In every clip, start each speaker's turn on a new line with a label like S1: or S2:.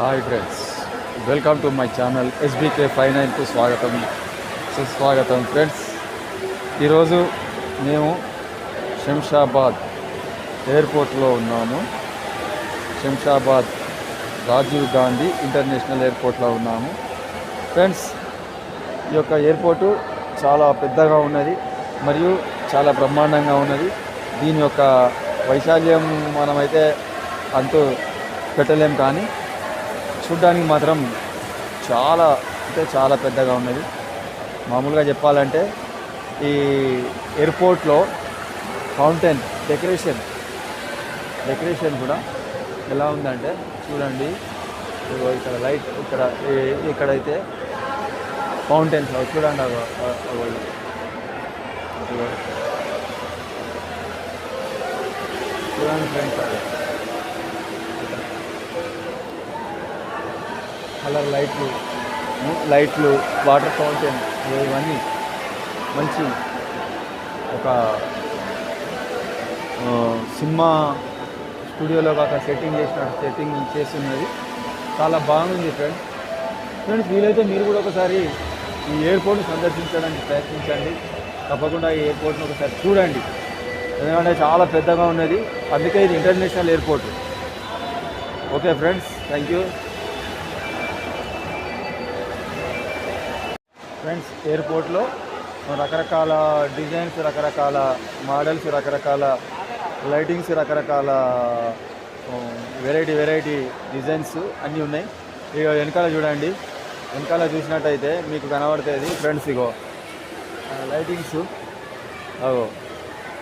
S1: Hi friends welcome to my channel SBK five నైన్కు స్వాగతం సుస్వాగతం friends ఈరోజు మేము శంషాబాద్ ఎయిర్పోర్ట్లో ఉన్నాము. శంషాబాద్ రాజీవ్ గాంధీ ఇంటర్నేషనల్ ఎయిర్పోర్ట్లో ఉన్నాము. ఫ్రెండ్స్ ఈ యొక్క ఎయిర్పోర్టు చాలా పెద్దగా ఉన్నది మరియు చాలా బ్రహ్మాండంగా ఉన్నది. దీని యొక్క వైశాల్యం మనమైతే అంతు పెట్టలేం కానీ చూడ్డానికి మాత్రం చాలా అంటే చాలా పెద్దగా ఉన్నది. మామూలుగా చెప్పాలంటే ఈ ఎయిర్పోర్ట్లో ఫౌంటైన్ డెకరేషన్ డెకరేషన్ కూడా ఎలా ఉందంటే చూడండి. ఇక్కడ లైట్ ఇక్కడ ఇక్కడైతే ఫౌంటైన్స్ చూడండి చూడండి ఫ్రెండ్స్. కలర్ లైట్లు లైట్లు వాటర్ ఫౌంటైన్ ఇవన్నీ మంచి ఒక సినిమా స్టూడియోలో కాక సెట్టింగ్ చేసిన సెట్టింగ్ చేస్తున్నది చాలా బాగుంది ఫ్రెండ్స్. ఫ్రెండ్స్ వీలైతే మీరు కూడా ఒకసారి ఈ ఎయిర్పోర్ట్ని సందర్శించడానికి ప్రయత్నించండి. తప్పకుండా ఈ ఎయిర్పోర్ట్ని ఒకసారి చూడండి. ఎందుకంటే చాలా పెద్దగా ఉన్నది. అందుకే ఇది international airport. Okay friends thank you. Friends ఎయిర్పోర్ట్లో రకరకాల డిజైన్స్ రకరకాల మోడల్స్ రకరకాల లైటింగ్స్ రకరకాల వెరైటీ వెరైటీ డిజైన్స్ అన్నీ ఉన్నాయి. ఇక వెనకాల చూడండి. వెనకాల చూసినట్టయితే మీకు కనబడుతుంది. ఫ్రెండ్స్ ఇగో లైటింగ్స్. అగో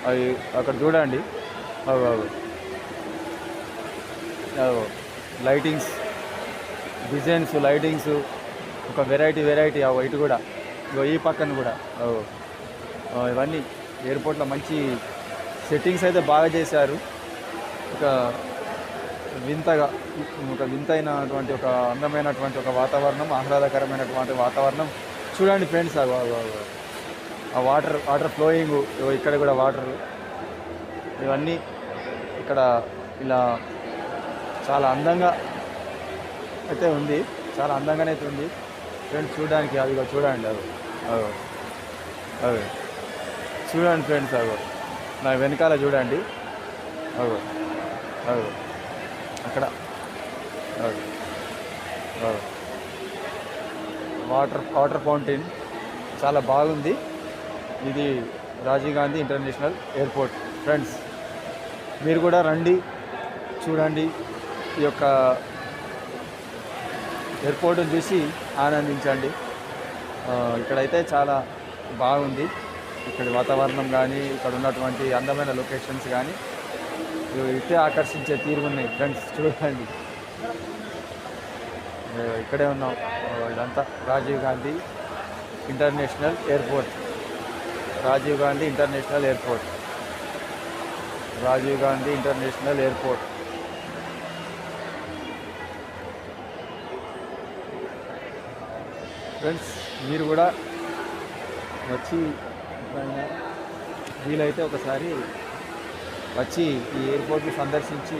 S1: అవి అక్కడ చూడండి. అగో అగో. అగో లైటింగ్స్ డిజైన్స్ లైటింగ్స్ ఒక వెరైటీ వెరైటీ అవి ఇటు కూడా. ఇగో ఈ పక్కన కూడా. ఇవన్నీ ఎయిర్పోర్ట్లో మంచి సెట్టింగ్స్ అయితే బాగా చేశారు. ఒక వింతగా ఒక వింతైనటువంటి ఒక అందమైనటువంటి ఒక వాతావరణం ఆహ్లాదకరమైనటువంటి వాతావరణం. చూడండి ఫ్రెండ్స్ ఆ వాటర్ వాటర్ ఫ్లోయింగ్ ఇక్కడ కూడా వాటర్. ఇవన్నీ ఇక్కడ ఇలా చాలా అందంగా అయితే ఉంది. చాలా అందంగానే అయితే ఉంది. ఫ్రెండ్స్ చూడడానికి అదిగో చూడండి అవి అవి అవి చూడండి ఫ్రెండ్స్ అగో నా వెనకాల చూడండి. అగో అగో అక్కడ. అగో అగో వాటర్ వాటర్ ఫౌంటైన్. చాలా బాగుంది. ఇది Rajiv Gandhi international airport. Friends మీరు కూడా రండి చూడండి ఈ యొక్క ఎయిర్పోర్ట్ని చూసి ఆనందించండి. ఇక్కడైతే చాలా బాగుంది. ఇక్కడ వాతావరణం కానీ ఇక్కడ ఉన్నటువంటి అందమైన లొకేషన్స్ కానీ ఇవి ఇట్టే ఆకర్షించే తీరు ఉన్నాయి ఫ్రెండ్స్ చూడండి. ఇక్కడే ఉన్నాం. ఇదంతా Rajiv Gandhi international airport. Rajiv Gandhi international airport. Rajiv Gandhi international airport. Friends మీరు కూడా వచ్చి వీలైతే ఒకసారి వచ్చి ఈ ఎయిర్పోర్ట్ని సందర్శించి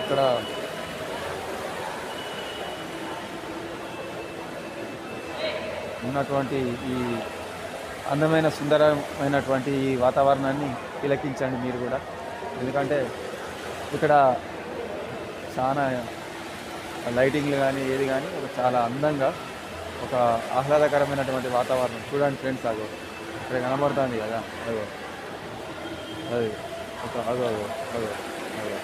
S1: ఇక్కడ ఉన్నటువంటి ఈ అందమైన సుందరమైనటువంటి ఈ వాతావరణాన్ని తిలకించండి మీరు కూడా. ఎందుకంటే ఇక్కడ చాలా లైటింగ్లు కానీ ఏది కానీ ఒక చాలా అందంగా ఒక ఆహ్లాదకరమైనటువంటి వాతావరణం. చూడండి ఫ్రెండ్స్ అగో ఇక్కడ కనబడుతుంది కదా అగో. అది ఒక అగో అగో అగో అగో.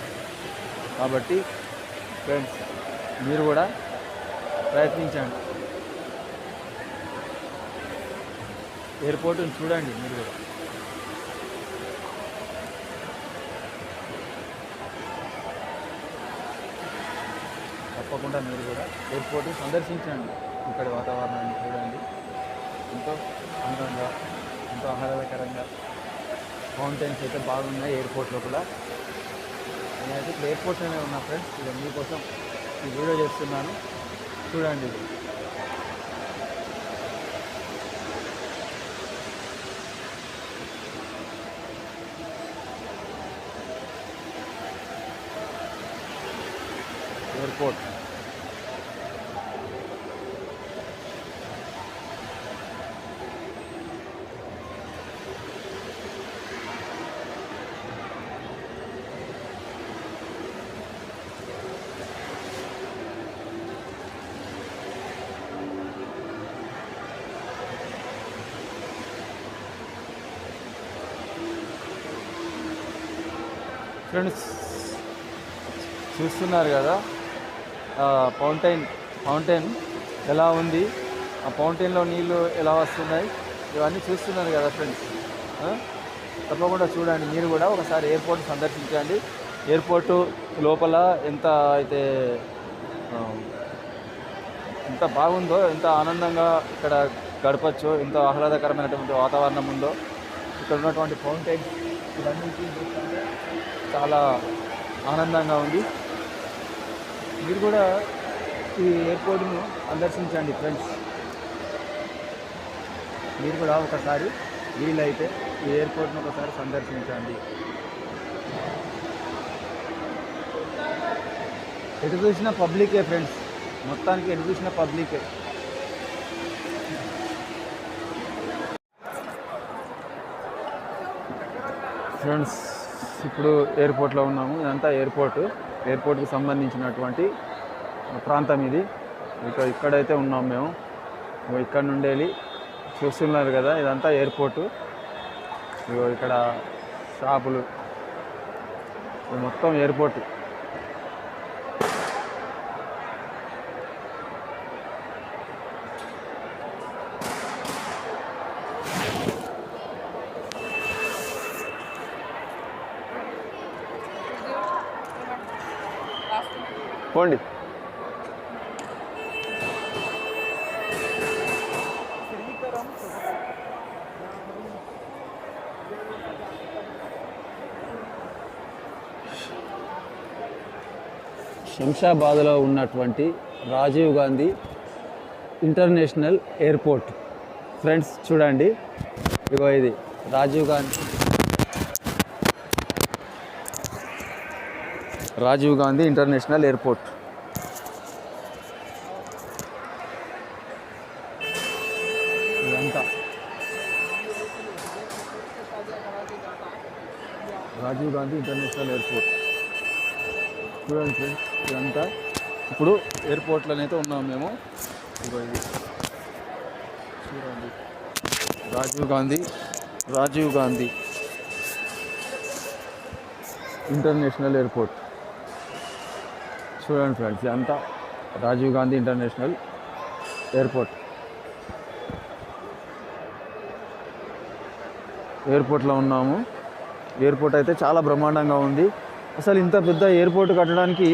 S1: కాబట్టి ఫ్రెండ్స్ మీరు కూడా ప్రయత్నించండి. ఎయిర్పోర్ట్ని చూడండి మీరు కూడా. తప్పకుండా మీరు కూడా ఎయిర్పోర్ట్ సందర్శించండి. ఇక్కడ వాతావరణాన్ని చూడండి. ఎంతో అందంగా ఎంతో ఆహ్లాదకరంగా మౌంటైన్స్ అయితే బాగున్నాయి ఎయిర్పోర్ట్లో కూడా. నేనైతే ఇప్పుడు ఎయిర్పోర్ట్లోనే ఉన్నా ఫ్రెండ్స్ ఇది మీకోసం ఈ వీడియో చేస్తున్నాను. చూడండి ఇది. ఎయిర్పోర్ట్ ఫ్రెండ్స్ చూస్తున్నారు కదా. ఫౌంటైన్ ఫౌంటైన్ ఎలా ఉంది? ఆ ఫౌంటైన్లో నీళ్ళు ఎలా వస్తున్నాయి? ఇవన్నీ చూస్తున్నారు కదా ఫ్రెండ్స్. తప్పకుండా చూడండి. మీరు కూడా ఒకసారి ఎయిర్పోర్ట్ సందర్శించండి. ఎయిర్పోర్టు లోపల ఎంత అయితే ఎంత బాగుందో ఎంత ఆనందంగా ఇక్కడ గడపచ్చో ఎంత ఆహ్లాదకరమైనటువంటి వాతావరణం ఉందో. ఇక్కడ ఉన్నటువంటి ఫౌంటైన్ ఇవన్నీ చాలా ఆనందంగా ఉంది. మీరు కూడా ఈ ఎయిర్పోర్ట్ను సందర్శించండి ఫ్రెండ్స్. మీరు కూడా ఒకసారి వీలైతే ఈ ఎయిర్పోర్ట్ను ఒకసారి సందర్శించండి. ఎటు చూసిన పబ్లికే ఫ్రెండ్స్. మొత్తానికి ఎటు చూసిన పబ్లికే. ఫ్రెండ్స్ ఇప్పుడు ఎయిర్పోర్ట్లో ఉన్నాము. ఇదంతా ఎయిర్పోర్ట్. ఎయిర్పోర్ట్కి సంబంధించినటువంటి ప్రాంతం ఇది. ఇక ఇక్కడైతే ఉన్నాం మేము. ఇక్కడ నుండి వెళ్ళి చూస్తున్నారు కదా ఇదంతా ఎయిర్పోర్టు. ఇగో ఇక్కడ షాపులు. మొత్తం ఎయిర్పోర్ట్. పోండి. శంషాబాద్లో ఉన్నటువంటి Rajiv Gandhi international airport. Friends చూడండి. ఇగో ఇది. Rajiv Gandhi Rajiv Gandhi international airport. ఇదంతా. Rajiv Gandhi international airport. చూడండి ఫ్రెండ్స్ ఇదంతా. ఇప్పుడు ఎయిర్పోర్ట్లోనైతే ఉన్నాం మేము. ఇది. చూడండి. రాజీవ్ గాంధీ రాజీవ్ గాంధీ. International airport. చూడండి ఫ్రెండ్స్ ఇదంతా రాజీవ్ గాంధీ ఇంటర్నేషనల్ ఎయిర్పోర్ట్. ఎయిర్పోర్ట్లో ఉన్నాము. ఎయిర్పోర్ట్ అయితే చాలా బ్రహ్మాండంగా ఉంది. అసలు ఇంత పెద్ద ఎయిర్పోర్ట్ కట్టడానికి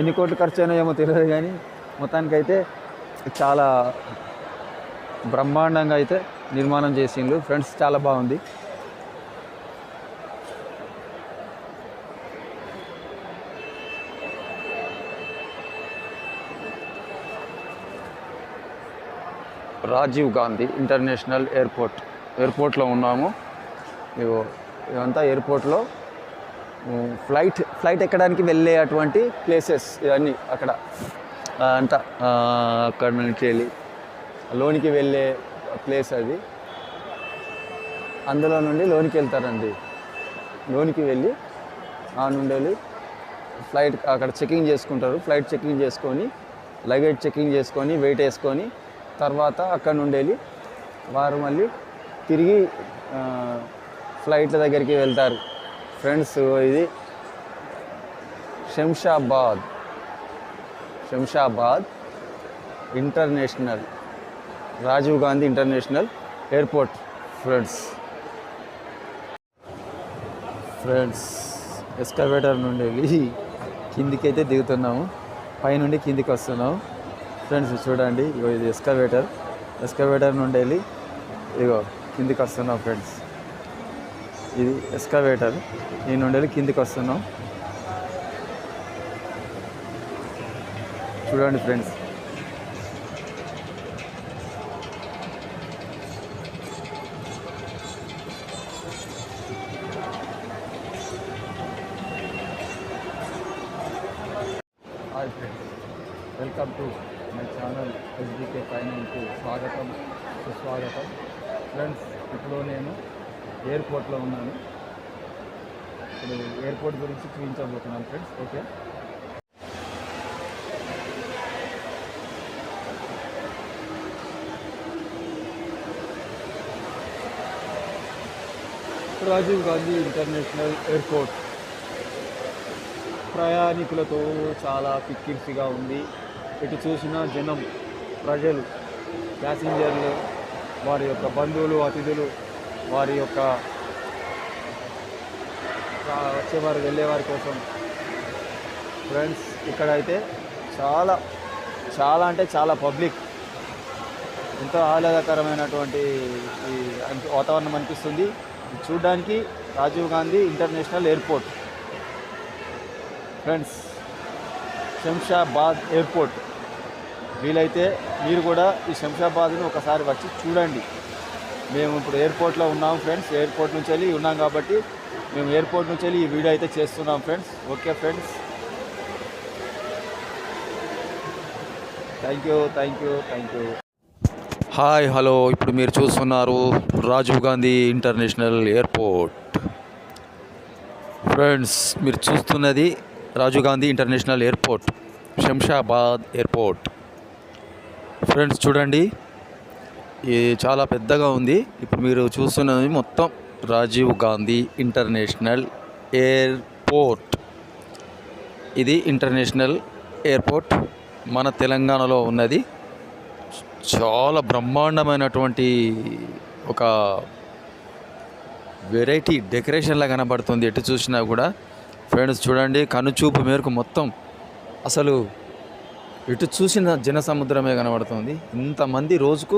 S1: ఎన్ని కోట్లు ఖర్చు అయినాయేమో తెలియదు కానీ మొత్తానికైతే చాలా బ్రహ్మాండంగా అయితే నిర్మాణం చేసిండ్రు. ఫ్రెండ్స్ చాలా బాగుంది. Rajiv Gandhi international airport. ఎయిర్పోర్ట్లో ఉన్నాము. ఇగో ఇదంతా ఎయిర్పోర్ట్లో ఫ్లైట్ ఫ్లైట్ ఎక్కడానికి వెళ్ళే అటువంటి ప్లేసెస్ ఇవన్నీ అక్కడ. అంతా అక్కడ నుంచి వెళ్ళి లోనికి వెళ్ళే ప్లేస్ అది. అందులో నుండి లోనికి వెళ్తారండి. లోనికి వెళ్ళి ఆ నుండి వెళ్ళి ఫ్లైట్ అక్కడ చెకింగ్ చేసుకుంటారు. ఫ్లైట్ చెకింగ్ చేసుకొని లగేజ్ చెకింగ్ చేసుకొని వెయిట్ వేసుకొని తర్వాత అక్కడ నుండి వెళ్ళి వారు మళ్ళీ తిరిగి ఫ్లైట్ల దగ్గరికి వెళ్తారు. ఫ్రెండ్స్ ఇది Shamshabad. Shamshabad international Rajiv Gandhi international airport. Friends friends escalator నుండి వెళ్ళి కిందికైతే దిగుతున్నాము. పైనుండి కిందికి వస్తున్నాము. ఫ్రెండ్స్ చూడండి ఇగో ఇది ఎస్కవేటర్ ఎస్కవేటర్ నుండి వెళ్ళి ఇగో కిందికి వస్తున్నాం ఫ్రెండ్స్ ఇది ఎస్కవేటర్ ఈ నుండి వెళ్ళి కిందికి వస్తున్నాం. చూడండి ఫ్రెండ్స్ ఫ్రెండ్స్ ఫ్రెండ్స్ ఇప్పుడు నేను ఎయిర్పోర్ట్లో ఉన్నాను. ఇప్పుడు ఎయిర్పోర్ట్ గురించి చూపించబోతున్నాను friends okay? Rajiv Gandhi international airport. ప్రయాణికులతో చాలా కిక్కిరిసిగా ఉంది. ఇటు చూసిన జనం ప్రజలు ప్యాసింజర్లు వారి యొక్క బంధువులు అతిథులు వారి యొక్క వచ్చేవారు వెళ్ళేవారి కోసం. ఫ్రెండ్స్ ఇక్కడైతే చాలా చాలా అంటే చాలా పబ్లిక్. ఎంతో ఆహ్లాదకరమైనటువంటి ఈ వాతావరణం అనిపిస్తుంది. చూడడానికి Rajiv Gandhi international airport. Friends Shamshabad airport. వీలైతే మీరు కూడా ఈ శంషాబాద్ను ఒకసారి వచ్చి చూడండి. మేము ఇప్పుడు ఎయిర్పోర్ట్లో ఉన్నాం ఫ్రెండ్స్ ఎయిర్పోర్ట్ నుంచి వెళ్ళి ఉన్నాం కాబట్టి మేము ఎయిర్పోర్ట్ నుంచి వెళ్ళి ఈ వీడియో అయితే చేస్తున్నాం friends. Okay friends. Thank you thank you thank you. Hi hello. ఇప్పుడు మీరు చూస్తున్నారు Rajiv Gandhi international airport. Friends మీరు చూస్తున్నది Rajiv Gandhi international airport Shamshabad airport. Friends చూడండి. ఇది చాలా పెద్దగా ఉంది. ఇప్పుడు మీరు చూస్తున్నది మొత్తం రాజీవ్ గాంధీ ఇంటర్నేషనల్ ఎయిర్పోర్ట్. ఇది ఇంటర్నేషనల్ ఎయిర్పోర్ట్ మన తెలంగాణలో ఉన్నది. చాలా బ్రహ్మాండమైనటువంటి ఒక వెరైటీ డెకరేషన్లా కనబడుతుంది. ఎటు చూసినా కూడా. ఫ్రెండ్స్ చూడండి. కనుచూపు మేరకు మొత్తం అసలు ఎటు చూసిన జన సముద్రమే కనబడుతుంది. ఇంతమంది రోజుకు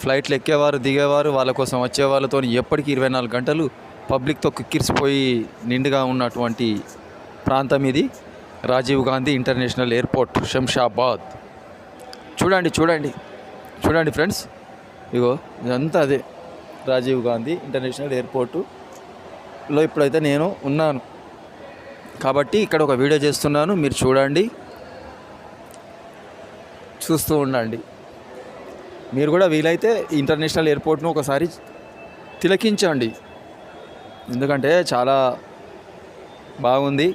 S1: ఫ్లైట్లు ఎక్కేవారు దిగేవారు వాళ్ళ కోసం వచ్చేవాళ్ళతో ఎప్పటికీ ఇరవై నాలుగు గంటలు పబ్లిక్తో కిక్కిరిసిపోయి నిండుగా ఉన్నటువంటి ప్రాంతం ఇది. Rajiv Gandhi international airport Shamshabad. చూడండి చూడండి చూడండి ఫ్రెండ్స్. ఇగో ఇదంతా అదే రాజీవ్ గాంధీ ఇంటర్నేషనల్ ఎయిర్పోర్టులో ఇప్పుడైతే నేను ఉన్నాను. కాబట్టి ఇక్కడ ఒక వీడియో చేస్తున్నాను మీరు చూడండి. చూస్తూ ఉండండి. మీరు కూడా వీలైతే ఇంటర్నేషనల్ ఎయిర్పోర్ట్ను ఒకసారి తిలకించండి. ఎందుకంటే చాలా బాగుంది.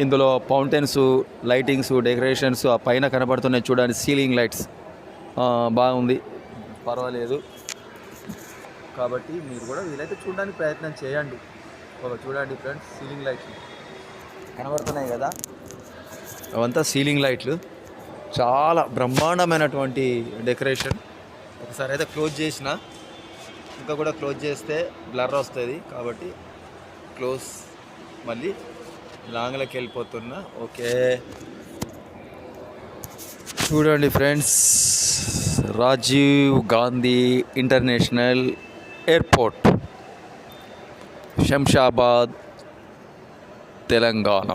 S1: ఇందులో ఫౌంటైన్స్ లైటింగ్స్ డెకరేషన్స్ ఆ పైన కనబడుతున్నాయి చూడండి సీలింగ్ లైట్స్. బాగుంది. పర్వాలేదు. కాబట్టి మీరు కూడా వీలైతే చూడడానికి ప్రయత్నం చేయండి. ఒక చూడండి ఫ్రెండ్స్ సీలింగ్ లైట్స్. కనబడుతున్నాయి కదా? అవంతా సీలింగ్ లైట్లు. చాలా బ్రహ్మాండమైనటువంటి డెకరేషన్. ఒకసారి అయితే క్లోజ్ చేసిన. ఇంకా కూడా క్లోజ్ చేస్తే బ్లర్ వస్తుంది కాబట్టి క్లోజ్ మళ్ళీ లాంగ్లోకి వెళ్ళిపోతున్నా. ఓకే. చూడండి friends Rajiv Gandhi international airport Shamshabad Telangana.